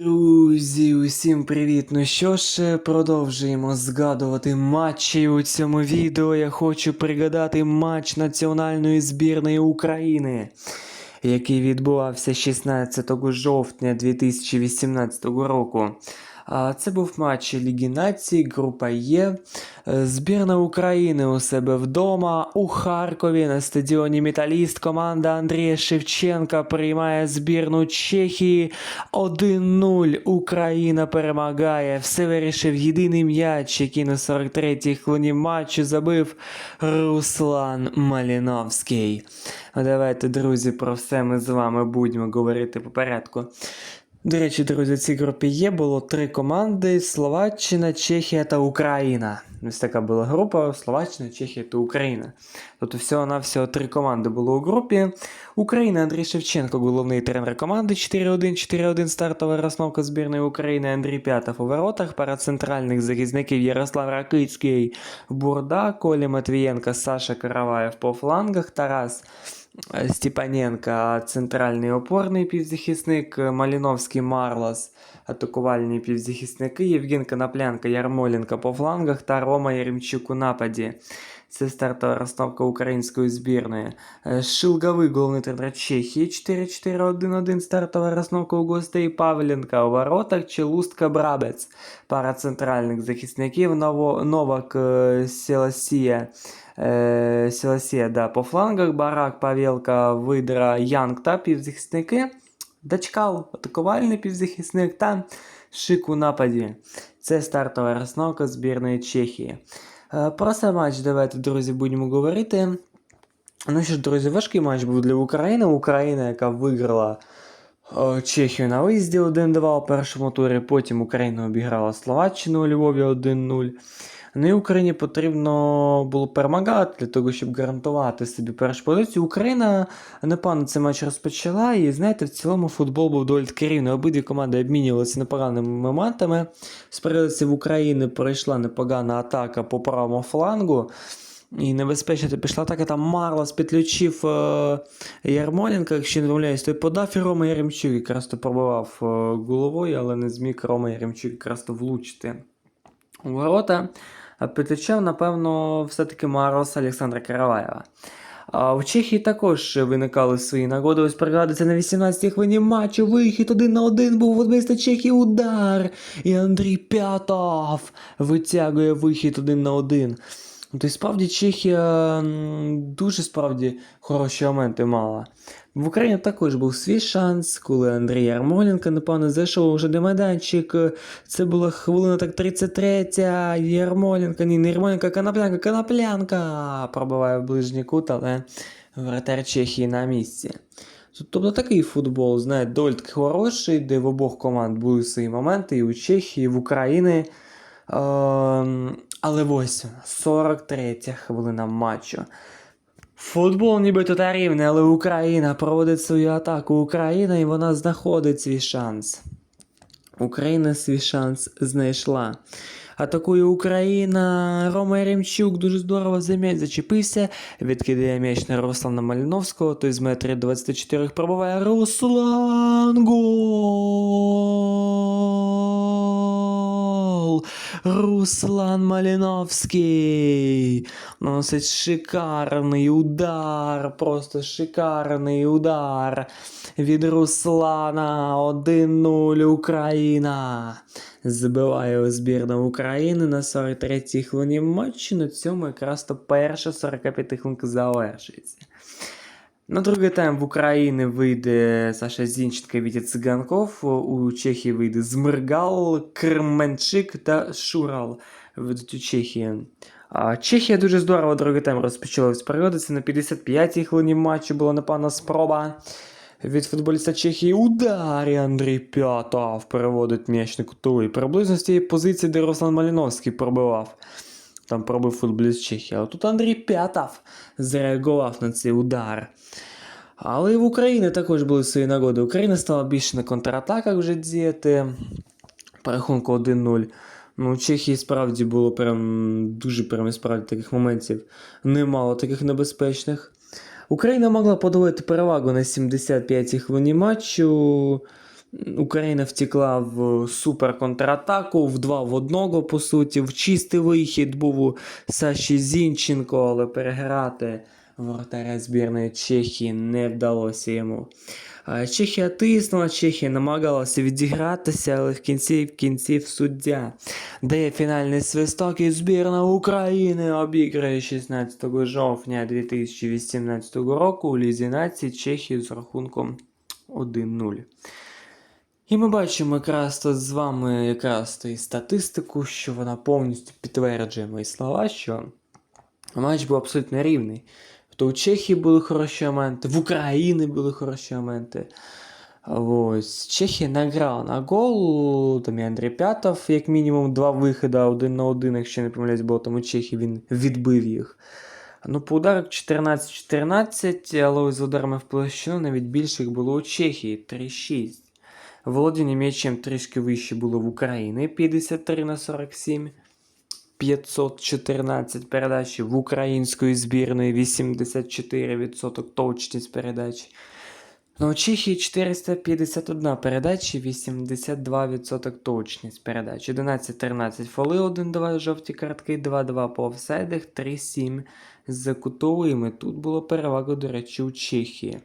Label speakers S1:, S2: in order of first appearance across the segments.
S1: Друзі, усім привіт! Ну що ж, продовжуємо згадувати матчі у цьому відео. Я хочу пригадати матч національної збірної України, який відбувався 16 жовтня 2018 року. Це був матч Ліги Націй, група Є. Е, Збірна України у себе вдома у Харкові на стадіоні Металіст. Команда Андрія Шевченка приймає збірну Чехії 1-0. Україна перемагає. Все вирішив єдиний м'яч, який на 43-й хвилині матчу забив Руслан Маліновський. Давайте, друзі, про все ми з вами будемо говорити по порядку. До речі, друзі, в цій групі є було три команди: Словаччина, Чехія та Україна. Ось така була група: Словаччина, Чехія та Україна. Тобто всього-навсього три команди було у групі. Україна Андрій Шевченко, головний тренер команди 4-1, 4-1 стартова розновка збірної України Андрій П'ятов у воротах, пара центральних захисників Ярослав Ракицький, Бурда, Колі Матвієнка, Саша Караваєв по флангах, Тарас Е, Степаненко, центральний опорний півзахисник, е, Маліновський Марлос, атакувальні півзахисники, Євген Коноплянка, Ярмоленко по флангах та Рома Яремчук у нападі. Це стартова розстановка української збірної. Е, Шилговий головний тренер Чехії 4-4-1-1, стартова розстановка у гостей Павленка у воротах, Челустка Брабець. Пара центральних захисників Ново, Новак е, Селасія. Е, Селасія, да, по флангах Барак, Павелка, Видра, Янг та півзахисники. Дачкал, атакувальний півзахисник та Шик у нападі. Це стартова розстановка збірної Чехії. Е, Про сам матч давайте, друзі, будемо говорити. Ну що ж, друзі, важкий матч був для України. Україна, яка виграла Чехію на виїзді 1-2 у першому турі. Потім Україна обіграла Словаччину у Львові 1-0. Ну і Україні потрібно було перемагати для того, щоб гарантувати собі першу позицію. Україна непогано цей матч розпочала, і знаєте, в цілому футбол був доволі таки рівний. Обидві команди обмінювалися непоганими моментами. З в України пройшла непогана атака по правому флангу. І небезпечно пішла атака, там Марлос підключив е, Ярмоленка, якщо не помиляюсь, той подав і Рома Яремчук якраз то пробивав е, головою, але не зміг Рома Яремчук якраз то влучити у ворота. Підключав, напевно, все-таки Марлос Олександра Караваєва. А в Чехії також виникали свої нагоди. Ось пригадується на 18-й хвилині матчу. Вихід один на один був футболіста Чехії удар. І Андрій П'ятов витягує вихід один на один. Тобто, справді Чехія дуже справді хороші моменти мала. В Україні також був свій шанс, коли Андрій Ярмоленко, напевно, зайшов уже до майданчик. Це була хвилина так 33-я. Ярмоленко, ні, не Ярмоленко, Коноплянка, Коноплянка пробиває в ближній кут, але вратар Чехії на місці. Тобто такий футбол, знаєте, доволі хороший, де в обох команд були свої моменти, і у Чехії, і в Україні. Ем, але ось 43 хвилина матчу. Футбол нібито та рівний, але Україна проводить свою атаку. Україна і вона знаходить свій шанс. Україна свій шанс знайшла. Атакує Україна. Рома Яремчук дуже здорово за м'яч зачепився. Відкидає м'яч на Руслана Маліновського. Той з метрів 24 пробиває Руслан. Гол! Руслан Маліновський. Носить шикарний удар. Просто шикарний удар від Руслана. 1-0 Україна. Збиває збірна України на 43-й хвилині матчу. На цьому якраз то перша 45 хвилинка завершується. На другий тайм в Україні вийде Саша Зінченко, Вітя Циганков, у Чехії вийде Змиргал, Кременчик та Шурал ведуть у Чехії. А Чехія дуже здорово другий тайм розпочала з періоду. Це на 55-й хвилині матчу була напевно спроба від футболіста Чехії. Удар і Андрій П'ятов переводить м'яч на кутовий. Приблизно з тієї позиції, де Руслан Маліновський пробивав. Там пробив футболіст Чехії. А тут Андрій П'ятов зреагував на цей удар. Але і в Україні також були свої нагоди. Україна стала більше на контратаках вже діяти. По рахунку 1-0. Ну, у Чехії справді було прям дуже прям справді таких моментів. Немало таких небезпечних. Україна могла подавати перевагу на 75-й хвилині матчу. Україна втекла в супер контратаку, в два в одного, по суті. В чистий вихід був у Саші Зінченко, але переграти воротаря збірної Чехії не вдалося йому. Чехія тиснула, Чехія намагалася відігратися, але в кінці в кінців суддя дає фінальний свисток і збірна України обіграє 16 жовтня 2018 року у Лізі нації Чехію з рахунком 1-0. І ми бачимо якраз тут з вами якраз і статистику, що вона повністю підтверджує мої слова, що матч був абсолютно рівний. То у Чехії були хороші моменти, в Україні були хороші моменти. Ось. Чехія награла на гол, там і Андрій П'ятов, як мінімум, два виходи один на один, якщо не помиляюсь, було там у Чехії він відбив їх. Ну, по ударах 14-14, але з ударами в площину навіть більше їх було у Чехії 3-6. Володіння м'ячем трішки вище було в Україні 53 на 47. 514 передач в української збірної 84% точність передач. Ну, у Чехії 451 передача, 82% точність передач. 11-13 фоли, 1-2 жовті картки, 2-2 по офсайдах, 3-7 з кутовими. Тут було перевага, до речі, у Чехії.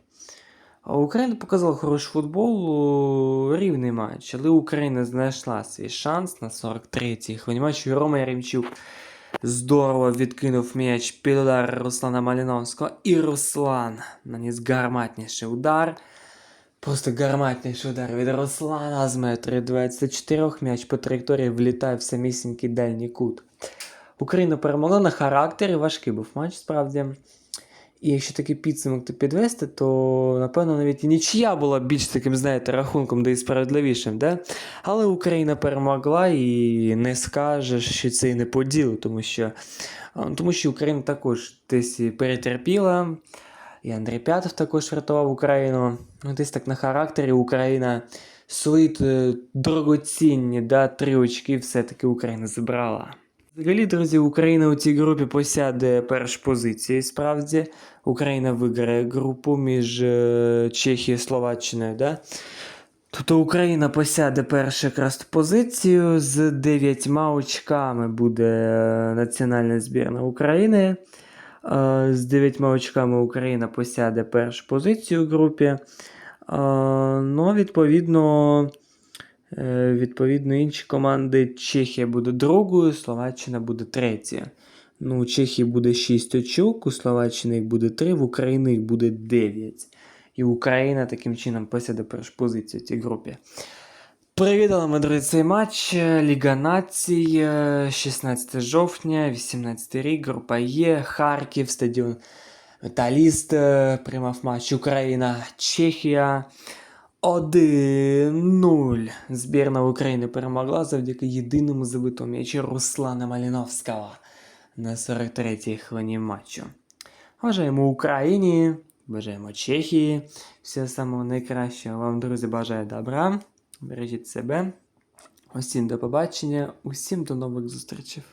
S1: Україна показала хороший футбол, рівний матч, але Україна знайшла свій шанс на 43-й хвилині матчу. Рома Яремчук здорово відкинув м'яч під удар Руслана Маліновського. І Руслан наніс гарматніший удар. Просто гарматніший удар від Руслана з метру 24 м'яч по траєкторії влітає в самісінький дальній кут. Україна перемогла на характері, важкий був матч, справді. І якщо такий підсумок то підвести, то напевно навіть і нічия була більш таким, знаєте, рахунком, де і справедливішим, да? Але Україна перемогла і не скажеш, що це і не по ділу, тому що, тому що Україна також десь і перетерпіла. І Андрій П'ятов також врятував Україну. Ну, десь так на характері Україна свої е, дорогоцінні да, три очки все-таки Україна забрала. Взагалі, друзі, Україна у цій групі посяде першу позицію. Справді, Україна виграє групу між е, Чехією і Словаччиною. Да? Тобто Україна посяде першу якраз позицію з дев'ятьма очками буде е, національна збірна України. Е, З дев'ятьма очками Україна посяде першу позицію у групі. Ну, відповідно, Відповідно, інші команди Чехія буде другою, Словаччина буде третя. Ну, у Чехії буде 6 очок, у Словаччини їх буде 3, в Україні їх буде 9. І Україна таким чином посяде першу позицію в цій групі. Привітали ми, друзі, цей матч. Ліга націй, е, 16 жовтня, 18 рік, група Є, Харків, стадіон Металіст е, приймав матч Україна, Чехія. 1-0. Збірна України перемогла завдяки єдиному забитому м'ячі Руслана Маліновського на 43-й хвилині матчу. Бажаємо Україні, бажаємо Чехії. Всього самого найкращого вам, друзі, бажаю добра. Бережіть себе. Усім до побачення, усім до нових зустрічей.